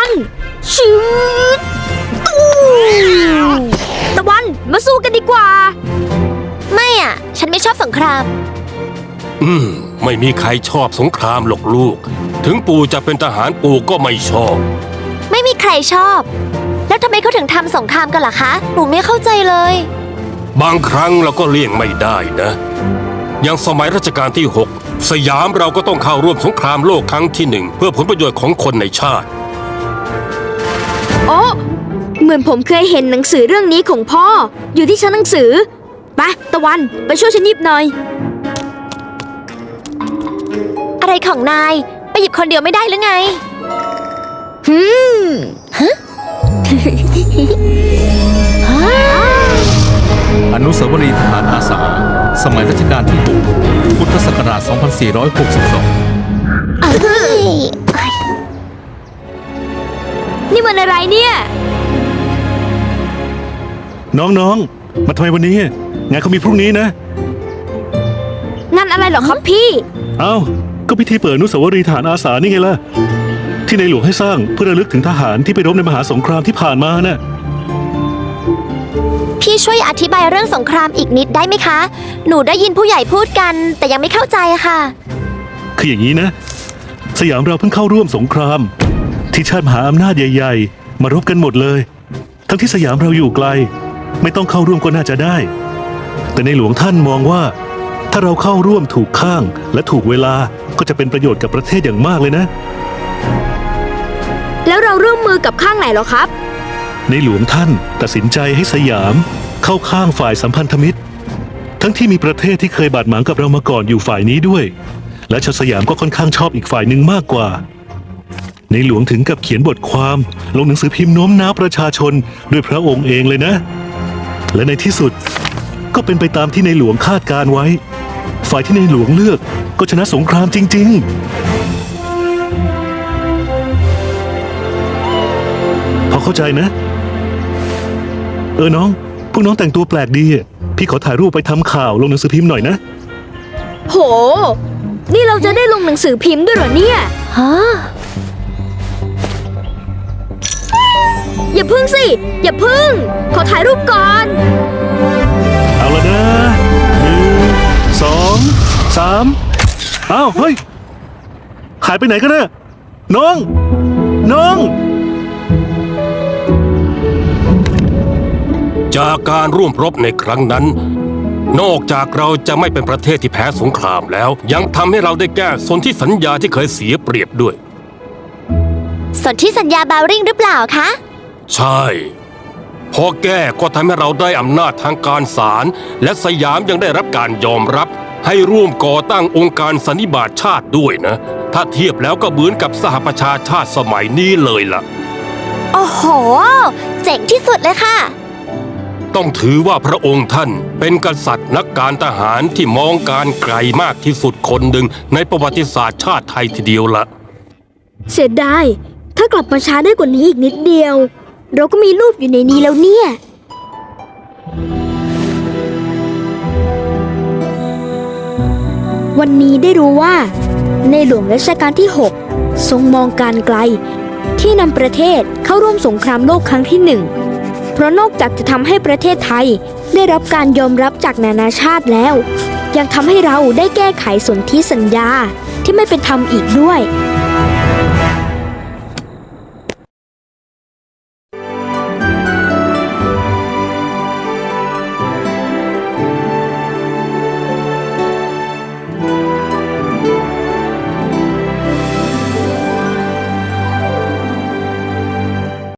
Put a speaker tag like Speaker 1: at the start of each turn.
Speaker 1: ันชืดตูตะวันมาสู้กันดีกว่า
Speaker 2: ไม่อะ ฉันไม่ชอบสงคราม
Speaker 3: อืม ไม่มีใครชอบสงครามหรอกลูก ถึงปู่จะเป็นทหารปู่ก็ไม่ชอบ
Speaker 2: ไม่มีใครชอบ แล้วทำไมเขาถึงทำสงครามกันล่ะคะหนูไม่เข้าใจเลย
Speaker 3: บางครั้งเราก็เลี่ยงไม่ได้นะ อย่างสมัยรัชกาลที่ 6 สยามเราก็ต้องเข้าร่วมสงครามโลกครั้งที่หนึ่งเพื่อผลประโยชน์ของคนในชาติ
Speaker 1: โอ้เหมือนผมเคยเห็นหนังสือเรื่องนี้ของพ่อ อยู่ที่ชั้นหนังสือไปตะวันไปช่วยฉันหยิบหน่อย
Speaker 2: อะไรของนาย ไปหยิบคนเดียวไม่ได้หรือไง
Speaker 1: หืม
Speaker 4: อนุสาวรีย์ทหารอาสา สมัยรัชกาลที่ 6 พุทธศักราช 2462
Speaker 1: นี่มันอะไรเนี่ย
Speaker 5: น้องๆ มาทำไมวันนี้ งานเขามีพรุ่งนี้นะ
Speaker 1: งานอะไรเหรอครับพี่
Speaker 5: เอ้า ก็พิธีเปิดอนุสาวรีย์ฐานอาสานี่ไงล่ะ ที่ในหลวงให้สร้างเพื่อระลึกถึงทหารที่ไปรบในมหาสงครามที่ผ่านมาน่ะ
Speaker 2: พี่ช่วยอธิบายเรื่องสงครามอีกนิดได้ไหมคะ หนูได้ยินผู้ใหญ่พูดกัน แต่ยังไม่เข้าใจอะค่ะ
Speaker 5: คืออย่างนี้นะ สยามเราเพิ่งเข้าร่วมสงคราม ที่ชาติมหาอำนาจใหญ่ ๆ มารบกันหมดเลย ทั้งที่สยามเราอยู่ไกล ไม่ต้องเข้าร่วมก็น่าจะได้ แต่ในหลวงท่านมองว่า ถ้าเราเข้าร่วมถูกข้างและถูกเวลาก็จะเป็นประโยชน์กับประเทศอย่างมากเลยนะ
Speaker 1: แล้วเราร่วมมือกับข้างไหนเหรอครับ
Speaker 5: ในหลวงท่านตัดสินใจให้สยาม เข้าข้างฝ่ายสัมพันธมิตร ทั้งที่มีประเทศที่เคยบาดหมางกับเรามาก่อนอยู่ฝ่ายนี้ด้วย และชาวสยามก็ค่อนข้างชอบอีกฝ่ายหนึ่งมากกว่า ในหลวงถึงกับเขียนบทความ ลงหนังสือพิมพ์โน้มน้าวประชาชนด้วยพระองค์เองเลยนะ และในที่สุดก็เป็นไปตามที่ในหลวงคาดการไว้ ฝ่ายที่ในหลวงเลือกก็ชนะสงครามจริง ๆ พอเข้าใจนะ เออน้อง พวกน้องแต่งตัวแปลกดี พี่ขอถ่ายรูปไปทำข่าวลงหนังสือพิมพ์หน่อยนะ
Speaker 1: โห นี่เราจะได้ลงหนังสือพิมพ์ด้วยเหรอเนี่ย
Speaker 2: ฮะ
Speaker 1: อย่าพึ่งสิ อย่าพึ่ง ขอถ่ายรูปก่อน
Speaker 5: เอาละนะหนึ่งสองสามอ้าวเฮ้ย หายไปไหนกันนะน้อง น้อง
Speaker 3: จากการร่วมรบในครั้งนั้น นอกจากเราจะไม่เป็นประเทศที่แพ้สงครามแล้ว ยังทำให้เราได้แก้สนที่สัญญาที่เคยเสียเปรียบด้วย
Speaker 2: สนที่สัญญาบาวริงหรือเปล่าคะ
Speaker 3: ใช่ พอแก้ก็ทำให้เราได้อำนาจทางการศาลและสยามยังได้รับการยอมรับ ให้ร่วมก่อตั้งองค์การสันนิบาตชาติด้วยนะ ถ้าเทียบแล้วก็เหมือนกับสหประชาชาติสมัยนี้เลยล่ะ
Speaker 2: โอ้โห เจ๋งที่สุดเลยค่ะ
Speaker 3: ต้องถือว่าพระองค์ท่านเป็นกษัตริย์นักการทหารที่มองการไกลมากที่สุดคนหนึ่งในประวัติศาสตร์ชาติไทยทีเดียวละ
Speaker 1: เสียดาย ถ้ากลับมาช้าได้กว่านี้อีกนิดเดียว เราก็มีรูปอยู่ในนี้แล้วเนี่ย วันนี้ได้รู้ว่า ในหลวงรัชกาลที่ 6 ทรงมองการไกล ที่นำประเทศเข้าร่วมสงครามโลกครั้งที่หนึ่งเพราะนอกจากจะทำให้ประเทศไทยได้รับการยอมรับจากนานาชาติแล้ว ยังทำให้เราได้แก้ไขสนธิสัญญาที่ไม่เป็นธรรมอีกด้วย